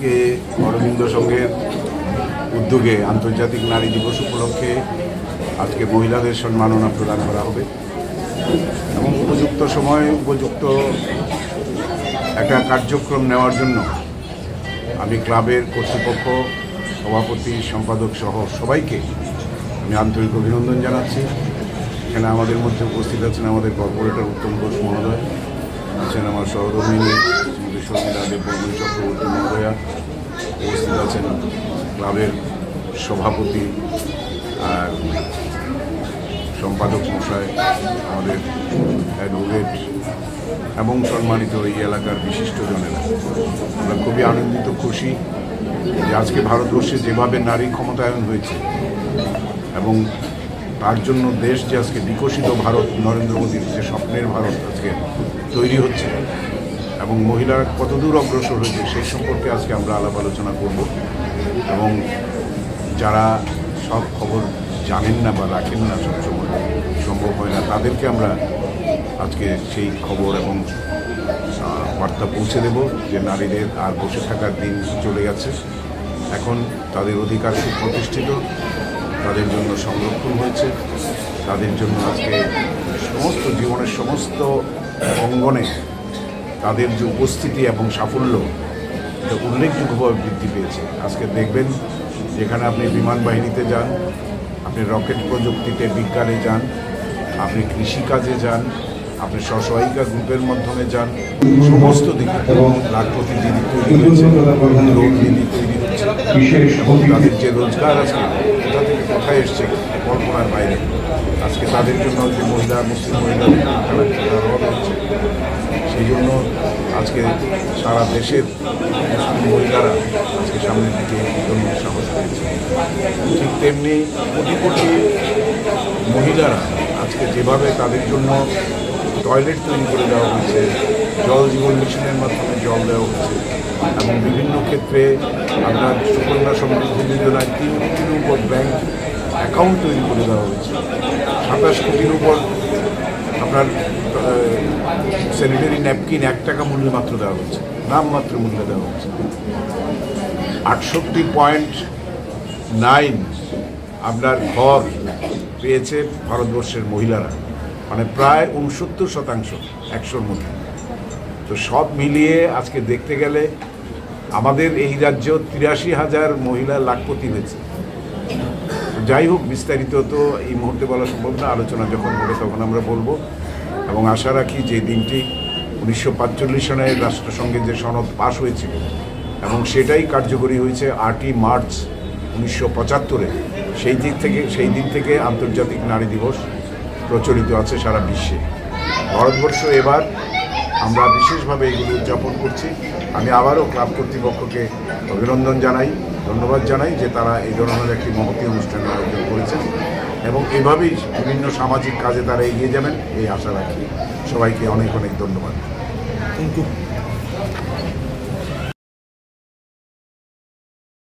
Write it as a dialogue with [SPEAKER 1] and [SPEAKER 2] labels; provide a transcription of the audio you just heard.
[SPEAKER 1] আজকে অরবিন্দ সংঘের উদ্যোগে আন্তর্জাতিক নারী দিবস উপলক্ষে আজকে মহিলাদের সম্মাননা প্রদান করা হবে এবং উপযুক্ত সময়, উপযুক্ত একটা কার্যক্রম নেওয়ার জন্য আমি ক্লাবের কর্তৃপক্ষ, সভাপতি, সম্পাদক সহ সবাইকে আমি আন্তরিক অভিনন্দন জানাচ্ছি। এখানে আমাদের মধ্যে উপস্থিত আছেন আমাদের কর্পোরেটর উত্তম ঘোষ মহোদয়, আছেন আমার সহধর্মিনী শ্রীমতী শর্মিলা দেববর্মী চক্রবর্তী মহোদয়া, উপস্থিত আছেন ক্লাবের সভাপতি আর সম্পাদক মশাই, আমাদের অ্যাডভোকেট এবং সম্মানিত এই এলাকার বিশিষ্টজনেরা আমরা খুবই আনন্দিত, খুশি যে আজকে ভারতবর্ষে যেভাবে নারী ক্ষমতায়ন হয়েছে এবং তার জন্য দেশ যে আজকে বিকশিত ভারত, নরেন্দ্র মোদীর যে স্বপ্নের ভারত আজকে তৈরি হচ্ছে এবং মহিলারা কতদূর অগ্রসর হয়েছে সেই সম্পর্কে আজকে আমরা আলাপ আলোচনা করব। এবং যারা সব খবর জানেন না বা রাখেন না সবসময় সম্ভব হয় না, তাদেরকে আমরা আজকে সেই খবর এবং বার্তা পৌঁছে দেব যে নারীদের আর বসে থাকার দিন চলে গেছে। এখন তাদের অধিকার সুপ্রতিষ্ঠিত তাদের জন্য সংরক্ষণ হয়েছে, তাদের জন্য আজকে সমস্ত জীবনের সমস্ত অঙ্গনে তাদের যে উপস্থিতি এবং সাফল্য এটা উল্লেখযোগ্যভাবে বৃদ্ধি পেয়েছে। আজকে দেখবেন যেখানে আপনি বিমান বাহিনীতে যান আপনি রকেট প্রযুক্তিতে বিজ্ঞানে যান আপনি কৃষিকাজে যান আপনি স্বসহায়িকা গ্রুপের মাধ্যমে যান সমস্ত দিকে লাখপতি দিদি তৈরি হয়েছে দ্রোণ দিদি তৈরি হচ্ছে
[SPEAKER 2] বিশেষ
[SPEAKER 1] এবং তাদের যে রোজগার আছে কোথায় এসছে কল্পনার বাইরে। আজকে তাদের জন্য যে মহিলা, মুসলিম মহিলাদের হচ্ছে সেই জন্য আজকে সারা দেশের মুসলিম মহিলারা আজকে সামনের দিকে জন্য সাহস পেয়েছে। ঠিক তেমনি কোটি কোটি মহিলারা আজকে যেভাবে তাদের জন্য টয়লেট তৈরি করে দেওয়া হয়েছে, জল জীবন মিশনের মাধ্যমে জল দেওয়া হচ্ছে এবং বিভিন্ন ক্ষেত্রে আপনার সুকন্যা সমৃদ্ধি যোজনায় তিন কোটির উপর ব্যাংক অ্যাকাউন্ট তৈরি করে দেওয়া হয়েছে। সাতাশ কোটির উপর আপনার স্যানিটারি ন্যাপকিন এক টাকা মূল্যে মাত্র দেওয়া হচ্ছে নামমাত্র মূল্যে দেওয়া হচ্ছে আটষট্টি পয়েন্ট নাইন আপনার ঘর পেয়েছে ভারতবর্ষের মহিলারা। মানে প্রায় উনসত্তর শতাংশ একশোর মধ্যে। তো সব মিলিয়ে আজকে দেখতে গেলে আমাদের এই রাজ্য তিরাশি হাজার মহিলা লাখপতি হয়েছে। যাই হোক, বিস্তারিত তো এই মুহূর্তে বলা সম্ভব না। আলোচনা যখন হবে তখন আমরা বলব। এবং আশা রাখি যে দিনটি উনিশশো সনে রাষ্ট্রসংঘের যে সনদ পাশ হয়েছিল, এবং সেটাই কার্যকরী হয়েছে আটই মার্চ উনিশশো পঁচাত্তরে। সেই দিক থেকে, সেই দিন থেকে আন্তর্জাতিক নারী দিবস প্রচলিত আছে সারা বিশ্বে। ভারতবর্ষ এবার আমরা বিশেষভাবে এগুলো উদযাপন করছি। আমি আবারও ক্লাব কর্তৃপক্ষকে অভিনন্দন জানাই, ধন্যবাদ জানাই যে তারা এই ধরনের একটি মহতী অনুষ্ঠানের করেছেন এবং এভাবেই বিভিন্ন সামাজিক কাজে তারা এগিয়ে যাবেন, এই আশা রাখি। সবাইকে অনেক অনেক ধন্যবাদ।
[SPEAKER 3] Thank you